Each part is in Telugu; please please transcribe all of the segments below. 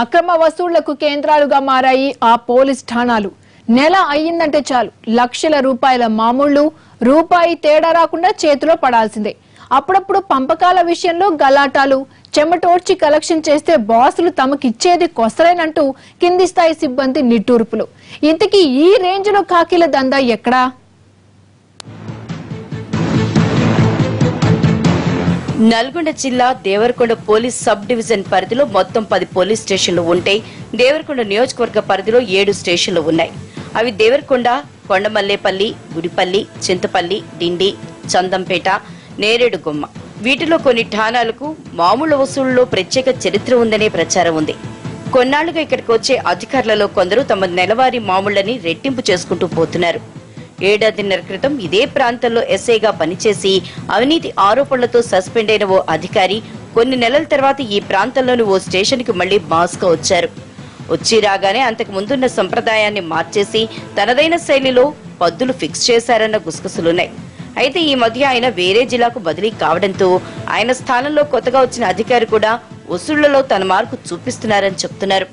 అక్రమ వసూళ్ళకు కేంద్రాలుగా మారాయి ఆ పోలీస్ ఠాణాలు. నెల అయ్యిందంటే చాలు. లక్షల రూపాయల మామూళ్ళు రూపాయి తేడా రాకుండా చేతిలో పడాల్సిందే. అప్పుడప్పుడు పంపకాల విషయంలో గలాటాలు చెమటోడ్చి కలెక్షన్ చేస్తే బాసులు తమకిచ్చేది కొసరేనంటూ కింది స్థాయి సిబ్బంది నిట్టూర్పులు. ఇంతకీ ఈ రేంజ్లో కాకీల దందా ఎక్కడా? నల్గొండ జిల్లా దేవరకొండ పోలీస్ సబ్ డివిజన్ పరిధిలో మొత్తం పది పోలీస్ స్టేషన్లు ఉంటే దేవరకొండ నియోజకవర్గ పరిధిలో ఏడు స్టేషన్లు ఉన్నాయి. అవి దేవరకొండ కొండమల్లేపల్లి గుడిపల్లి చింతపల్లి డిండి చందంపేట నేరేడుగుమ్మ. వీటిలో కొన్ని ఠాణాలకు మామూలు వసూళ్ళలో ప్రత్యేక చరిత్ర ఉందనే ప్రచారం ఉంది. కొన్నాళ్ళుగా ఇక్కడికి వచ్చే అధికారులలో కొందరు తమ నెలవారీ మామూళ్ళని రెట్టింపు చేసుకుంటూ పోతున్నారు. ఏడాదిన్నర క్రితం ఇదే ప్రాంతంలో ఎస్ఐగా పనిచేసి అవినీతి ఆరోపణలతో సస్పెండ్ అయిన ఓ అధికారి కొన్ని నెలల తర్వాత ఈ ప్రాంతంలోని ఓ స్టేషన్కి మళ్ళీ బాస్గా వచ్చారు. వచ్చి రాగానే అంతకు ముందున్న సంప్రదాయాన్ని మార్చేసి తనదైన శైలిలో పద్దులు ఫిక్స్ చేశారన్న గుసగుసలున్నాయి. అయితే ఈ మధ్య ఆయన వేరే జిల్లాకు బదిలీ కావడంతో ఆయన స్థానంలో కొత్తగా వచ్చిన అధికారి కూడా వసూళ్ళలో తన మార్కు చూపిస్తున్నారని చెప్తున్నారు.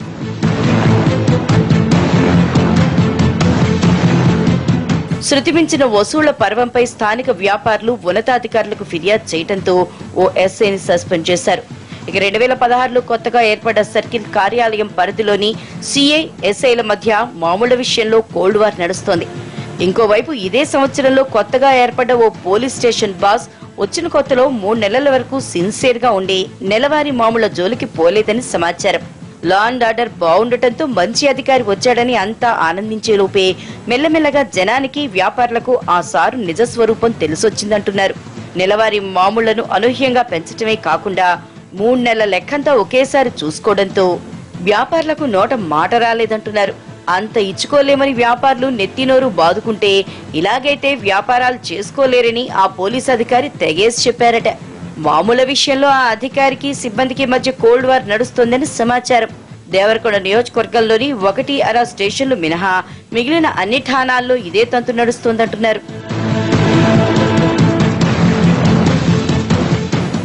శృతి మించిన వసూళ్ళ పర్వంపై స్థానిక వ్యాపారులు ఉన్నతాధికారులకు ఫిర్యాదు చేయడంతో ఓ ఎస్ఐని సస్పెండ్ చేశారు. ఇక రెండు వేల పదహారులో కొత్తగా ఏర్పడ్డ సర్కిల్ కార్యాలయం పరిధిలోని సిఐ ఎస్ఐల మధ్య మామూలు విషయంలో కోల్డ్ వార్ నడుస్తోంది. ఇంకోవైపు ఇదే సంవత్సరంలో కొత్తగా ఏర్పడ్డ ఓ పోలీస్ స్టేషన్ బాస్ వచ్చిన కొత్తలో మూడు నెలల వరకు సిన్సియర్గా ఉండి నెలవారీ మామూలు జోలికి పోలేదని సమాచారం. లా అండ్ ఆర్డర్ బాగుండటంతో మంచి అధికారి వచ్చాడని అంతా ఆనందించే లోపే మెల్లమెల్లగా జనానికి వ్యాపారులకు ఆ సారు నిజ స్వరూపం తెలిసొచ్చిందంటున్నారు. నెలవారీ మామూళ్ళను అనూహ్యంగా పెంచటమే కాకుండా మూడు నెలల లెక్కంతా ఒకేసారి చూసుకోవడంతో వ్యాపారులకు నోట మాట రాలేదంటున్నారు. అంత ఇచ్చుకోలేమని వ్యాపారులు నెత్తినోరు బాదుకుంటే ఇలాగైతే వ్యాపారాలు చేసుకోలేరని ఆ పోలీస్ అధికారి తెగేసి చెప్పారట. మామూలు విషయంలో ఆ అధికారికి సిబ్బందికి మధ్య కోల్డ్ వార్ నడుస్తోందని సమాచారం. దేవరకొండ నియోజకవర్గంలోని ఒకటి అర స్టేషన్లు మినహా మిగిలిన అన్ని ఠాణాల్లో ఇదే తంతు నడుస్తోందంటున్నారు.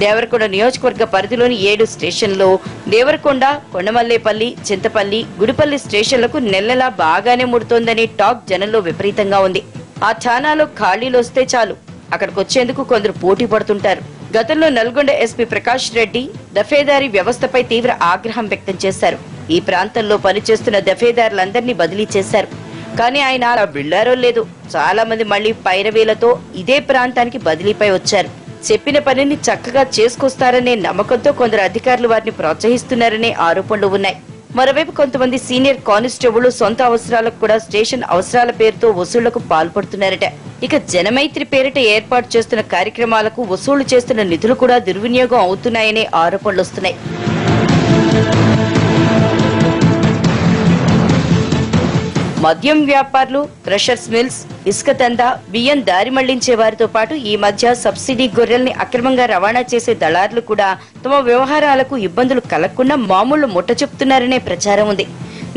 దేవరకొండ నియోజకవర్గ పరిధిలోని ఏడు స్టేషన్లో దేవరకొండ కొండమల్లేపల్లి చింతపల్లి గుడిపల్లి స్టేషన్లకు నెలలా బాగానే ముడుతోందనే టాక్ జనంలో విపరీతంగా ఉంది. ఆ ఠాణాలో ఖాళీలు వస్తే చాలు. అక్కడికి వచ్చేందుకు కొందరు పోటీ పడుతుంటారు. గతంలో నల్గొండ ఎస్పీ ప్రకాష్ రెడ్డి దఫేదారీ వ్యవస్థపై తీవ్ర ఆగ్రహం వ్యక్తం చేశారు. ఈ ప్రాంతంలో పనిచేస్తున్న దఫేదారులందరినీ బదిలీ చేశారు. కానీ ఆయన అలా వెళ్ళారో లేదు చాలా మంది మళ్ళీ పైరవేలతో ఇదే ప్రాంతానికి బదిలీపై వచ్చారు. చెప్పిన పనిని చక్కగా చేసుకొస్తారనే నమ్మకంతో కొందరు అధికారులు వారిని ప్రోత్సహిస్తున్నారనే ఆరోపణలు ఉన్నాయి. మరోవైపు కొంతమంది సీనియర్ కానిస్టేబుల్ సొంత అవసరాలకు కూడా స్టేషన్ అవసరాల పేరుతో వసూళ్ళకు పాల్పడుతున్నారట. ఇక జనమైత్రి పేరిట ఏర్పాటు చేస్తున్న కార్యక్రమాలకు వసూళ్ళు చేస్తున్న నిధులు కూడా దుర్వినియోగం అవుతున్నాయనే ఆరోపణలు వస్తున్నాయి మద్యం వ్యాపారులు క్రషర్స్ మిల్స్ ఇసుక దందా బియ్యం దారి మళ్ళించే వారితో పాటు ఈ మధ్య సబ్సిడీ గొర్రెల్ని అక్రమంగా రవాణా చేసే దళారులు కూడా తమ వ్యవహారాలకు ఇబ్బందులు కలగకుండా మామూలు ముట్ట చెప్తున్నారనే ప్రచారం ఉంది.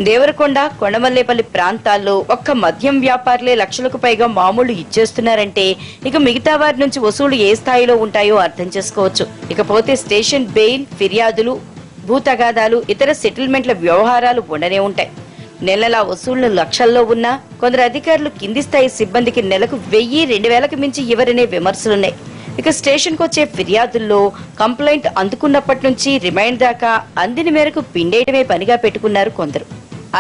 దేవరకొండ కొండమల్లేపల్లి ప్రాంతాల్లో ఒక్క మద్యం వ్యాపారులే లక్షలకు పైగా మామూలు ఇచ్చేస్తున్నారంటే ఇక మిగతా వారి నుంచి వసూలు ఏ స్థాయిలో ఉంటాయో అర్థం చేసుకోవచ్చు. ఇకపోతే స్టేషన్ బెయిల్ ఫిర్యాదులు భూతగాదాలు ఇతర సెటిల్మెంట్ల వ్యవహారాలు ఉండనే ఉంటాయి. నెలల వసూళ్ళు లక్షల్లో ఉన్నా కొందరు అధికారులు కింది స్థాయి సిబ్బందికి నెలకు వెయ్యి రెండు వేలకు మించి ఇవ్వరనే విమర్శలున్నాయి. ఇక స్టేషన్కు వచ్చే ఫిర్యాదుల్లో కంప్లైంట్ అందుకున్నప్పటి నుంచి రిమైండ్ దాకా అందిన మేరకు పిండేయడమే పనిగా పెట్టుకున్నారు కొందరు.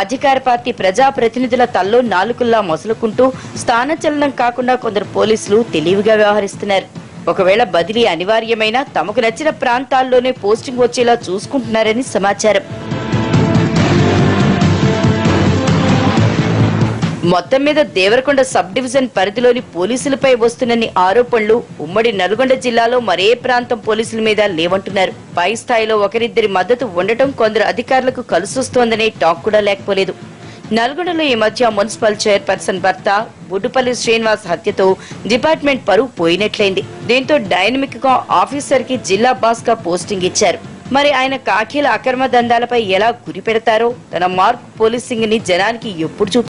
అధికార పార్టీ ప్రజా ప్రతినిధుల తల్లో నాలుకల్లా మొసలుకుంటూ స్థానచలనం కాకుండా కొందరు పోలీసులు తెలివిగా వ్యవహరిస్తున్నారు. ఒకవేళ బదిలీ అనివార్యమైనా తమకు నచ్చిన ప్రాంతాల్లోనే పోస్టింగ్ వచ్చేలా చూసుకుంటున్నారని సమాచారం. మొత్తం మీద దేవరకొండ సబ్ డివిజన్ పరిధిలోని పోలీసులపై వస్తున్నన్ని ఆరోపణలు ఉమ్మడి నల్గొండ జిల్లాలో మరే ప్రాంతం పోలీసుల మీద లేవంటున్నారు. పై స్థాయిలో ఒకరిద్దరి మద్దతు ఉండటం కొందరు అధికారులకు కలిసొస్తోందనే టాక్ కూడా లేకపోలేదు. నల్గొండలో ఈ మధ్య మున్సిపల్ చైర్పర్సన్ భర్త బుడ్డుపల్లి శ్రీనివాస్ హత్యతో డిపార్ట్మెంట్ పరువు పోయినట్లయింది. దీంతో డైనమిక్గా ఆఫీసర్కి జిల్లా బాస్గా పోస్టింగ్ ఇచ్చారు. మరి ఆయన కాకీల అక్రమ దందాలపై ఎలా గురి పెడతారో తన మార్క్ పోలీసింగ్ని జనానికి ఎప్పుడు చూపి